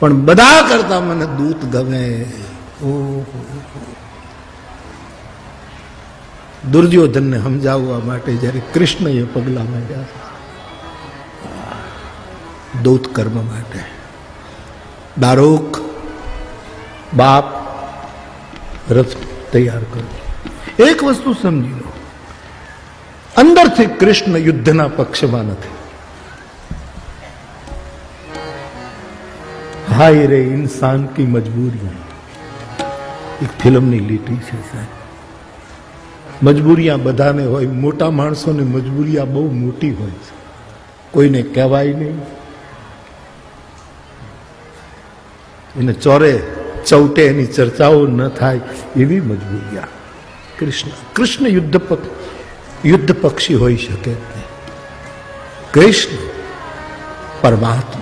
પણ બધા કરતા મને દૂત ગમે. દુર્યોધનને સમજાવવા માટે જ્યારે કૃષ્ણએ પગલા માંડ્યા દૂત કર્મ માટે. દારૂક બાપ, રથ તૈયાર કરો. એક વસ્તુ સમજી લો. અંદરથી કૃષ્ણ યુદ્ધના પક્ષમાં નથી. હાય રે ઇન્સાન કી મજબૂરી એક ફિલ્મની લીટી છે સાહેબ. મજબૂરિયા બધાને હોય, મોટા માણસોને મજબૂરિયા બહુ મોટી હોય છે. કોઈને કહેવાય નહીં. એને ચોરે, ચૌટે એની ચર્ચાઓ ન થાય એવી મજબૂરિયા. કૃષ્ણ કૃષ્ણ યુદ્ધ યુદ્ધ પક્ષી હોઈ શકે કૃષ્ણ પરમાત્મા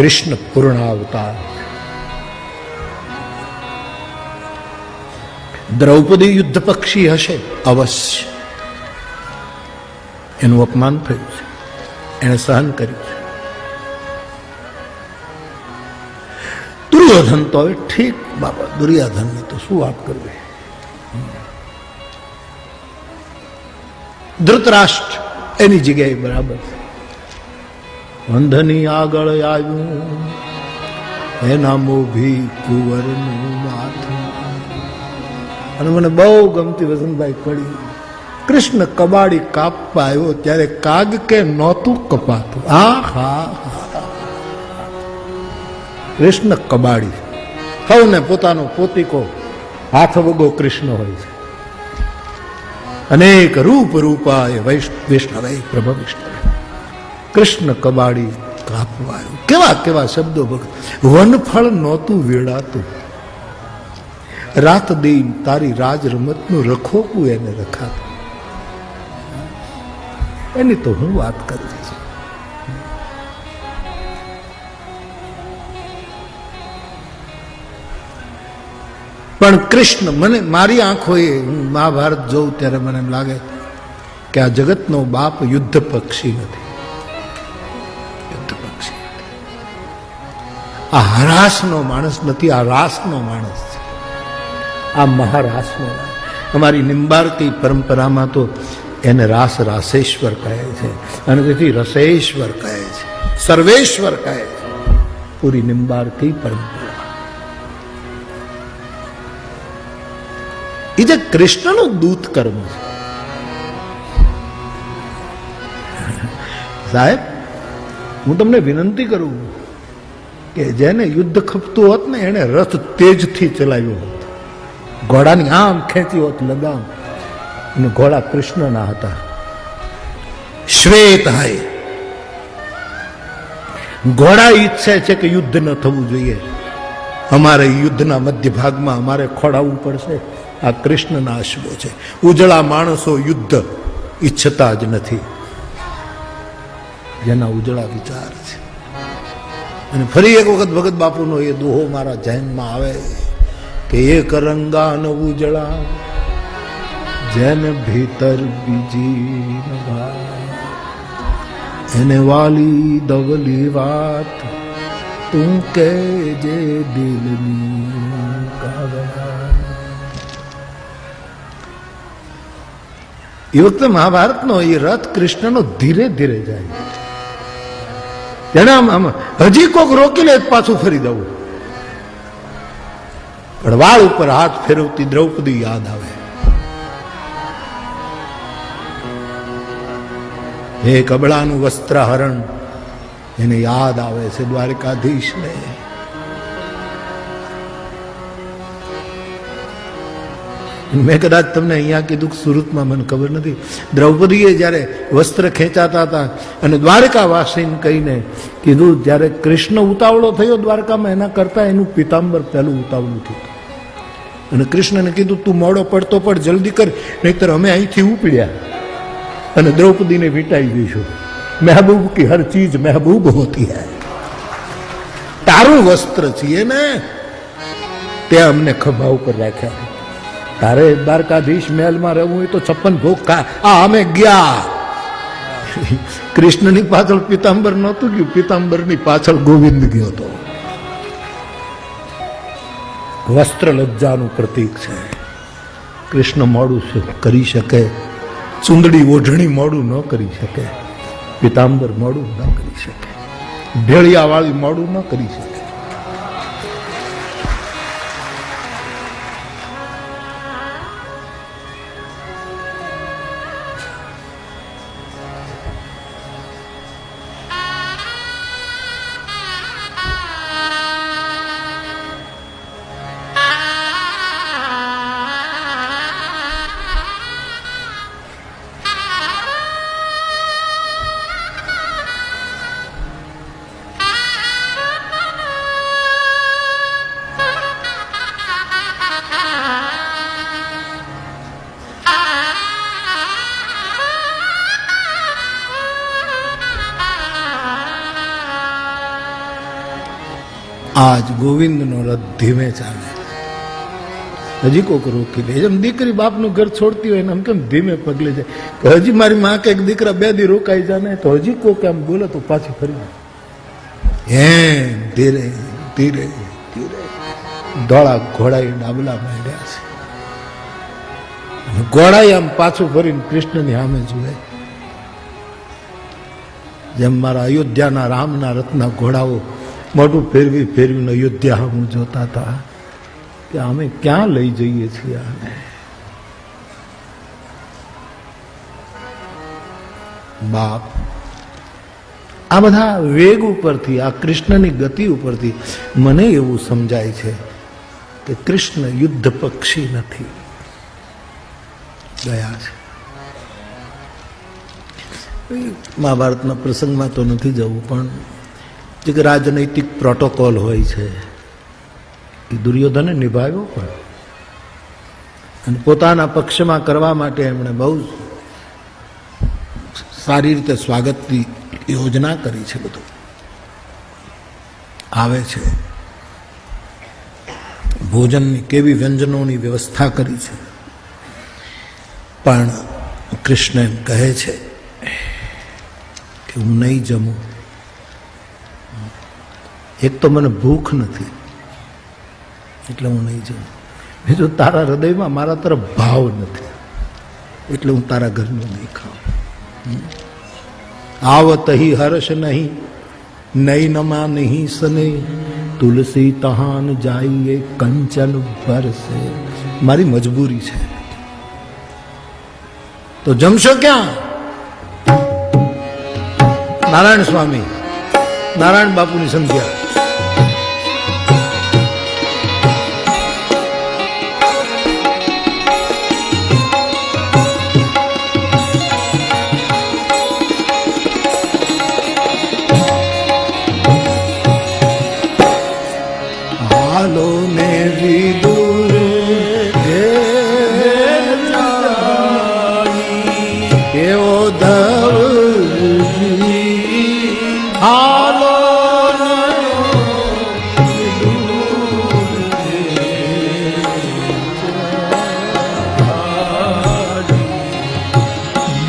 કૃષ્ણ પૂર્ણ અવતાર દ્રૌપદી યુદ્ધ પક્ષી હશે, અવશ્ય. એનું અપમાન થયું છે. એણે સહન કર્યું છે. દુર્યોધન તો હવે ઠીક બાબા દુર્યોધનને તો શું વાત કરવી? ધૃતરાષ્ટ્ર એની જગ્યાએ બરાબર છે. અંધની આગળ આવ્યું. એના મોભી કુંવરનું અને મને બહુ ગમતી વસંતભાઈ કડી કૃષ્ણ કબાડી કાપવા આવ્યો ત્યારે કાગ કે નહોતું કપાતું. આ, હા. કૃષ્ણ કબાડી. સૌને પોતાનો પોતીકો હાથ વગો કૃષ્ણ હોય છે. અનેક રૂપ રૂપાય વૈષ્ણ વૈષ્ણવે પ્રભ વિષ્ણવે કૃષ્ણ કબાડી કાપવાયો. કેવા કેવા શબ્દો ભક્ત વનફળ નહોતું વેળાતું રાત દિન તારી રાજ રમતનું રખોપું એને રખાતું. એની તો હું વાત કરું છું. પણ કૃષ્ણ મને મારી આંખોએ હું મહાભારત જોઉં ત્યારે મને એમ લાગે કે આ જગતનો બાપ યુદ્ધ પક્ષી નથી. આ હરાસનો માણસ નથી, આ રાસનો માણસ છે. આ મહારાસનો અમારી નિંબારતી પરંપરામાં તો એને રાસ રાસેશ્વર કહે છે અને તેથી રસેશ્વર કહે છે, સર્વેશ્વર કહે છે. પૂરી નિંબારતી પરંપરા. એ જે કૃષ્ણનું દૂત કર્મ છે. સાહેબ, હું તમને વિનંતી કરું કે જેને યુદ્ધ ખપતું હોત ને, એને રથ તેજથી ચલાવ્યો હોત. ઘોડાની આમ ખેંચી હોત લગામ. અને ઘોડા કૃષ્ણના હતા. શ્વેત હાય. ઘોડા ઈચ્છે છે કે યુદ્ધ ન થવું જોઈએ. અમારે યુદ્ધના મધ્ય ભાગમાં અમારે ખોડાવવું પડશે. આ કૃષ્ણના અશ્વો છે. ઉજળા માણસો યુદ્ધ ઈચ્છતા જ નથી. જેના ઉજળા વિચાર છે. અને ફરી એક વખત ભગત બાપુનો એ દોહો મારા જૈનમાં આવે કે એક રંગાન ઉજળા જેન ભીતર બીજી એને વાલી દવલી વાત, તું કે જે દિલની એ વખતે મહાભારતનો એ રથ કૃષ્ણનો ધીરે ધીરે જાય. જેને આમ હજી કોક રોકી લે પાછું ફરી દઉં. પણ વાળ ઉપર હાથ ફેરવતી દ્રૌપદી યાદ આવે. હે કબળાનું વસ્ત્રહરણ એને યાદ આવે છે દ્વારકાધીશને. મેં કદાચ તમને અહીંયા કીધું સુરતમાં મને ખબર નથી. દ્રૌપદીએ જ્યારે વસ્ત્ર ખેંચાતા હતા અને દ્વારકાવાસીને કહીને કીધું, જ્યારે કૃષ્ણ ઉતાવળો થયો દ્વારકામાં, એના કરતાં એનું પિતાંબર પહેલું ઉતાવળું થયું. અને કૃષ્ણને કીધું, તું મોડો પડતો પડ, જલ્દી કર, નહીતર અમે અહીંથી ઉપડ્યા અને દ્રૌપદીને વીંટાઈ દઈશું. મહેબૂબ કી હર ચીજ મહેબૂબ હોતી હૈ. તારું વસ્ત્ર છીએ ને તે અમને ખભા ઉપર રાખ્યા. તારે દ્વારકાધીશ મહેલમાં રહેવું હોય તો છપ્પન ભોગ ખા આ અમે ગયા. કૃષ્ણની પાછળ પિતાંબર નહોતું ગયું. પિતાંબરની પાછળ ગોવિંદ ગયો હતો. વસ્ત્ર લજ્જાનું પ્રતીક છે. કૃષ્ણ મોડું કરી શકે. ચુંદડી ઓઢણી મોડું ન કરી શકે. પિતાંબર મોડું ન કરી શકે. ભેળિયાવાળી મોડું ન કરી શકે. આજ ગોવિંદનો રથ ધીમે ચાલે. હજી કોક રોકી લે એમ દીકરી બાપનું ઘર છોડતી હોય ને આમ કેમ ધીમે પગલે જાય? કે હજી મારી માં કે દીકરા બે દી રોકાઈ જાય ને તો હજી કોક આમ બોલે તો પાછી ફરી એમ ધીરે ધીરે ધીરે. ધોળા ઘોડાઈ ડાબલા માંડ્યા છે. ઘોડાઈ આમ પાછું ફરીને કૃષ્ણની સામે જુએ જેમ મારા અયોધ્યાના રામના રથના ઘોડાઓ મોટું ફેરવી ફેરવીને અયોધ્યા હું જોતા હતા કે અમે ક્યાં લઈ જઈએ છીએ આને? બાપ, આ બધા વેગ ઉપરથી, આ કૃષ્ણની ગતિ ઉપરથી મને એવું સમજાય છે કે કૃષ્ણ યુદ્ધ પક્ષી નથી. ગયા છે. મહાભારતના પ્રસંગમાં તો નથી જવું, પણ એક રાજનૈતિક પ્રોટોકોલ હોય છે, એ દુર્યોધને નિભાવ્યો પણ. અને પોતાના પક્ષમાં કરવા માટે એમણે બહુ સારી રીતે સ્વાગતની યોજના કરી છે બધું. આવે છે. ભોજનની કેવી વ્યંજનોની વ્યવસ્થા કરી છે. પણ કૃષ્ણ એમ કહે છે કે હું નહીં જમું. એક તો મને ભૂખ નથી. એટલે હું નહીં જમું બીજું તારા હૃદયમાં મારા તરફ ભાવ નથી. એટલે હું તારા ઘરનું નહીં ખાઉં. આવત હી હર્ષ નહીં નહીં નમા નહીં સને. તુલસી તહાન જાઈએ કંચન બરસે મારી મજબૂરી છે. તો જમશો ક્યાં? નારાયણ સ્વામી, નારાયણ બાપુની સંખ્યા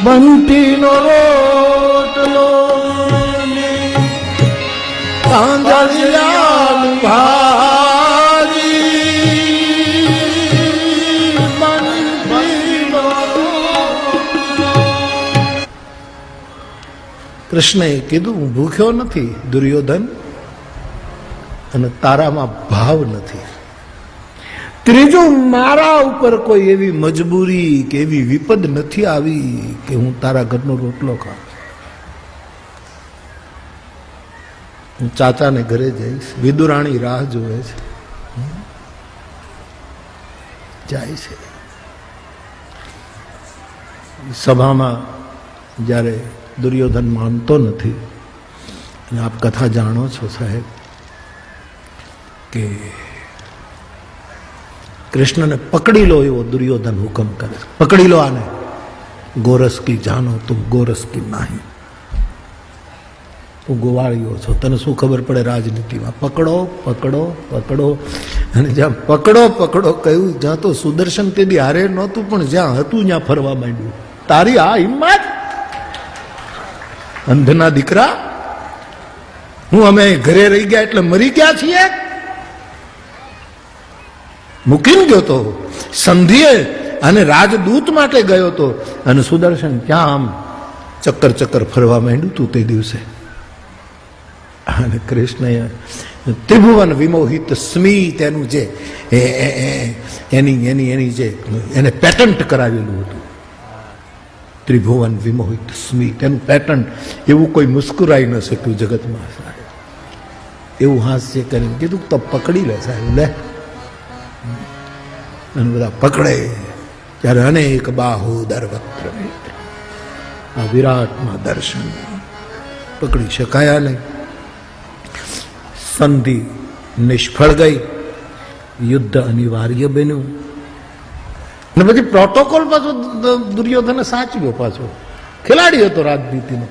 બંટીનો રોટલો કાંદલિયાલ ભારી. કૃષ્ણએ કીધું હું ભૂખ્યો નથી દુર્યોધન અને તારામાં ભાવ નથી. ત્રીજું, મારા ઉપર કોઈ એવી મજબૂરી કે એવી વિપદ નથી આવી કે હું તારા ઘરનો રોટલો ખાઉં. હું ચાચાને ઘરે જઈશ. વિદુરાણી રાહ જોવે છે. જાય છે. સભામાં જ્યારે દુર્યોધન માનતો નથી, અને આપ કથા જાણો છો સાહેબ, કે કૃષ્ણને પકડી લો એવો દુર્યોધન હુકમ કરે પકડી લો આને. ગોરસ કી જાનો તું ગોરસ કી નહીં. તું ગોવાળીઓ છો. તને શું ખબર પડે રાજનીતિમાં? પકડો પકડો પકડો. અને જ્યાં પકડો પકડો કહ્યું, જ્યાં તો સુદર્શન તે બી હારે નહોતું, પણ જ્યાં હતું, ત્યાં ફરવા માંડ્યું. તારી આ હિંમત? અંધના દીકરા? હું અમે ઘરે રહી ગયા એટલે મરી ગયા છીએ? મૂકીને ગયો તો, સંધિએ અને રાજદૂત માટે ગયો તો, અને સુદર્શન ક્યાં આમ ચક્કર ચક્કર ફરવા માંડ્યું તું તે દિવસે? અને કૃષ્ણએ ત્રિભુવન વિમોહિત સ્મી તેનું જે એની એની એની જે, એને પેટન્ટ કરાવેલું હતું. ત્રિભુવન વિમોહિત સ્મી તેનું પેટન્ટ એવું કોઈ મુસ્કુરાઈ ન શક્યું જગતમાં. એવું હાસ્ય કરીને કીધું તો પકડી લે સાહેબ, લે. અને બધા પકડે ત્યારે અનેક બાહુ દરવત્ર આ વિરાટમાં દર્શન પકડી શકાયા નહીં. સંધિ નિષ્ફળ ગઈ. યુદ્ધ અનિવાર્ય બન્યું. અને પછી પ્રોટોકોલ પાછો દુર્યોધને સાચવ્યો પાછો. ખેલાડી હતો રાજનીતિનો.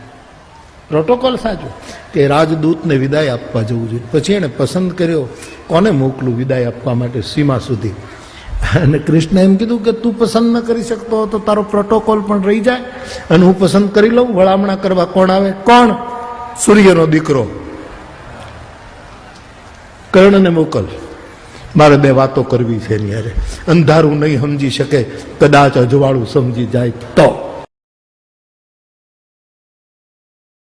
પ્રોટોકોલ સાચો કે રાજદૂતને વિદાય આપવા જવું જોઈએ. પછી એણે પસંદ કર્યો કોને મોકલું વિદાય આપવા માટે સીમા સુધી? અને કૃષ્ણ એમ કીધું કે તું પસંદ ન કરી શકતો તો તારો પ્રોટોકોલ પણ રહી જાય અને હું પસંદ કરી લઉં. વળામણા કરવા કોણ આવે? કોણ? સૂર્યનો દીકરો. કર્ણને મોકલ. મારે બે વાતો કરવી છે એની અંધારું નહીં સમજી શકે. કદાચ અજવાળું સમજી જાય તો.